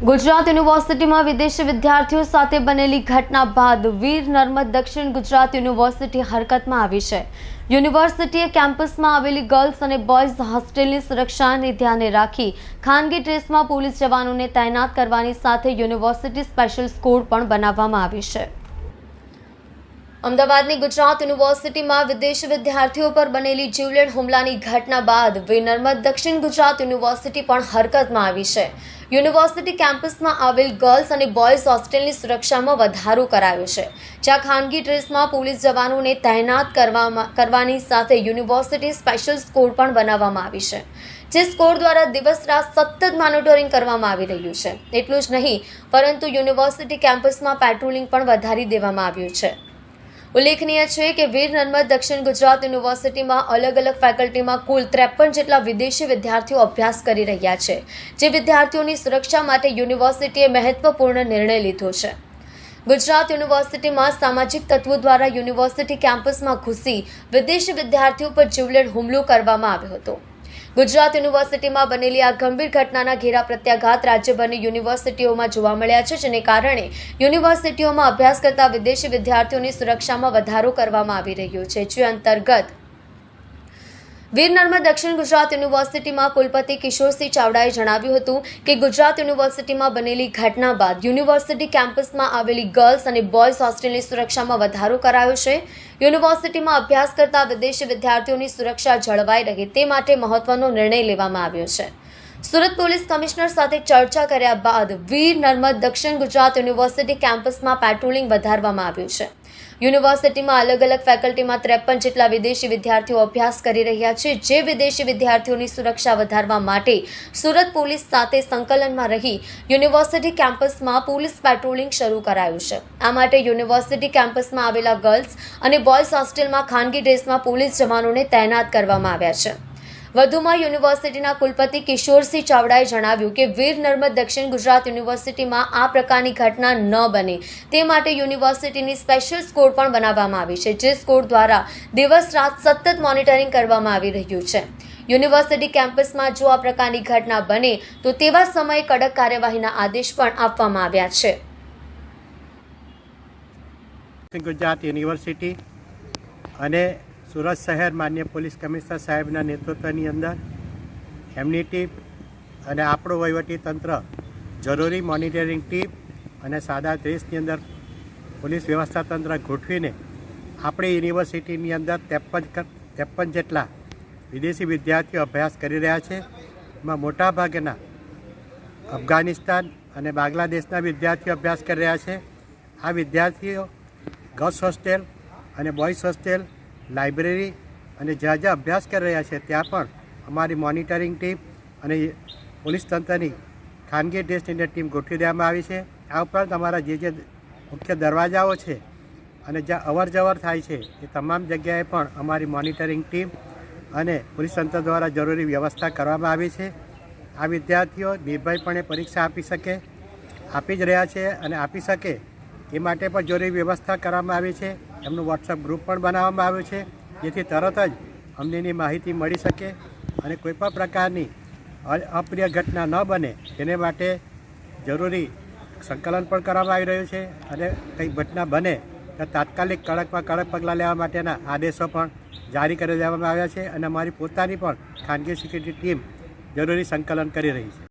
ગુજરાત યુનિવર્સિટીમાં વિદેશી વિદ્યાર્થીઓ સાથે બનેલી ઘટના બાદ વીર નર્મદ દક્ષિણ ગુજરાત યુનિવર્સિટી હરકતમાં આવી છે. યુનિવર્સિટીએ કેમ્પસમાં આવેલી ગર્લ્સ અને બોયઝ હોસ્ટેલની સુરક્ષાને ધ્યાને રાખી ખાનગી ડ્રેસમાં પોલીસ જવાનોને તૈનાત કરવાની સાથે યુનિવર્સિટી સ્પેશિયલ સ્કોડ પણ બનાવવામાં આવી છે. અમદાવાદની ગુજરાત યુનિવર્સિટીમાં વિદેશી વિદ્યાર્થીઓ પર બનેલી જીવલેણ હુમલાની ઘટના બાદ વિનર્મદ દક્ષિણ ગુજરાત યુનિવર્સિટી પણ હરકતમાં આવી છે. યુનિવર્સિટી કેમ્પસમાં આવેલ ગર્લ્સ અને બોયઝ હોસ્ટેલની સુરક્ષામાં વધારો કરાયો છે. જ્યાં ખાનગી ડ્રેસમાં પોલીસ જવાનોને તૈનાત કરવામાં, કરવાની સાથે યુનિવર્સિટી સ્પેશિયલ સ્કોર પણ બનાવવામાં આવી છે. જે સ્કોર દ્વારા દિવસ રાત સતત મોનિટરિંગ કરવામાં આવી રહ્યું છે. એટલું જ નહીં, પરંતુ યુનિવર્સિટી કેમ્પસમાં પેટ્રોલિંગ પણ વધારી દેવામાં આવ્યું છે. ઉલ્લેખનીય છે કે વીર નર્મદ દક્ષિણ ગુજરાત યુનિવર્સિટીમાં અલગ અલગ ફેકલ્ટીમાં કુલ ત્રેપન જેટલા વિદેશી વિદ્યાર્થીઓ અભ્યાસ કરી રહ્યા છે, જે વિદ્યાર્થીઓની સુરક્ષા માટે યુનિવર્સિટીએ મહત્વપૂર્ણ નિર્ણય લીધો છે. ગુજરાત યુનિવર્સિટીમાં સામાજિક તત્વો દ્વારા યુનિવર્સિટી કેમ્પસમાં ઘૂસી વિદેશી વિદ્યાર્થીઓ પર જીવલેણ હુમલો કરવામાં આવ્યો હતો. ગુજરાત યુનિવર્સિટીમાં બનેલી આ ગંભીર ઘટનાના ઘેરા પ્રત્યાઘાત રાજ્યભરની યુનિવર્સિટીઓમાં જોવા મળ્યા છે, જેને કારણે યુનિવર્સિટીઓમાં અભ્યાસ કરતા વિદેશી વિદ્યાર્થીઓની સુરક્ષામાં વધારો કરવામાં આવી રહ્યો છે, જે અંતર્ગત વીર નર્મદ દક્ષિણ ગુજરાત યુનિવર્સિટીમાં કુલપતિ કિશોરસિંહ ચાવડાએ જણાવ્યું હતું કે ગુજરાત યુનિવર્સિટીમાં બનેલી ઘટના બાદ યુનિવર્સિટી કેમ્પસમાં આવેલી ગર્લ્સ અને બોયઝ હોસ્ટેલની સુરક્ષામાં વધારો કરાયો છે. યુનિવર્સિટીમાં અભ્યાસ કરતા વિદેશી વિદ્યાર્થીઓની સુરક્ષા જળવાઈ રહે તે માટે મહત્વનો નિર્ણય લેવામાં આવ્યો છે. સુરત પોલીસ કમિશનર સાથે ચર્ચા કર્યા બાદ વીર નર્મદ દક્ષિણ ગુજરાત યુનિવર્સિટી કેમ્પસમાં પેટ્રોલિંગ વધારવામાં આવ્યું છે. યુનિવર્સિટીમાં અલગ અલગ ફેકલ્ટીમાં ત્રેપન જેટલા વિદેશી વિદ્યાર્થીઓ અભ્યાસ કરી રહ્યા છે. જે વિદેશી વિદ્યાર્થીઓની સુરક્ષા વધારવા માટે સુરત પોલીસ સાથે સંકલનમાં રહી યુનિવર્સિટી કેમ્પસમાં પોલીસ પેટ્રોલિંગ શરૂ કરાયું છે. આ માટે યુનિવર્સિટી કેમ્પસમાં આવેલા ગર્લ્સ અને બોયઝ હોસ્ટેલમાં ખાનગી ડ્રેસમાં પોલીસ જવાનોને તૈનાત કરવામાં આવ્યા છે. વધુમાં યુનિવર્સિટીના કુલપતિ કિશોરસિંહ ચાવડાએ જણાવ્યું કે વીર નર્મદ દક્ષિણ ગુજરાત યુનિવર્સિટીમાં આ પ્રકારની ઘટના ન બને. તે માટે યુનિવર્સિટીની સ્પેશિયલ સ્કોડ પણ બનાવવામાં આવી છે, જે સ્કોડ દ્વારા દિવસ રાત સતત મોનિટરિંગ કરવામાં આવી રહ્યું છે. યુનિવર્સિટી કેમ્પસમાં જો આ પ્રકારની ઘટના બને, તો તેવા સમયે કડક કાર્યવાહીના આદેશ પણ આપવામાં આવ્યા છે. ગુજરાત યુનિવર્સિટી અને સુરત શહેર માન્ય પોલીસ કમિશનર સાહેબના નેતૃત્વની અંદર એમની ટીમ અને આપણું વહીવટી તંત્ર જરૂરી મોનિટરિંગ ટીમ અને સાદા દેશની અંદર પોલીસ વ્યવસ્થા તંત્ર ગોઠવીને આપણી યુનિવર્સિટીની અંદર ત્રેપન ત્રેપન જેટલા વિદેશી વિદ્યાર્થીઓ અભ્યાસ કરી રહ્યા છે. એમાં મોટાભાગેના અફઘાનિસ્તાન અને બાંગ્લાદેશના વિદ્યાર્થીઓ અભ્યાસ કરી રહ્યા છે. આ વિદ્યાર્થીઓ ગર્લ્સ હોસ્ટેલ અને બોયઝ હોસ્ટેલ લાઇબ્રેરી અને જ્યાં જ્યાં અભ્યાસ કરી રહ્યા છે, ત્યાં પણ અમારી મોનિટરિંગ ટીમ અને પોલીસ તંત્રની ખાનગી ડ્રેસની ટીમ ગોઠવી દેવામાં આવી છે. આ ઉપરાંત અમારા જે જે મુખ્ય દરવાજાઓ છે અને જ્યાં અવર જવર થાય છે, એ તમામ જગ્યાએ પણ અમારી મોનિટરિંગ ટીમ અને પોલીસ તંત્ર દ્વારા જરૂરી વ્યવસ્થા કરવામાં આવી છે. આ વિદ્યાર્થીઓ નિર્ભયપણે પરીક્ષા આપી શકે, આપી જ રહ્યા છે અને આપી શકે એ માટે પણ જરૂરી વ્યવસ્થા કરવામાં આવી છે. એમનું વોટ્સઅપ ગ્રુપ પણ બનાવવામાં આવ્યું છે, જેથી તરત જ અમને એની માહિતી મળી શકે અને કોઈપણ પ્રકારની અપ્રિય ઘટના ન બને, તેને માટે જરૂરી સંકલન પણ કરવામાં આવી રહ્યું છે અને કંઈ ઘટના બને તો તાત્કાલિક કડકમાં કડક પગલાં લેવા માટેના આદેશો પણ જારી કરી દેવામાં આવ્યા છે અને અમારી પોતાની પણ ખાનગી સિક્યુરિટી ટીમ જરૂરી સંકલન કરી રહી છે.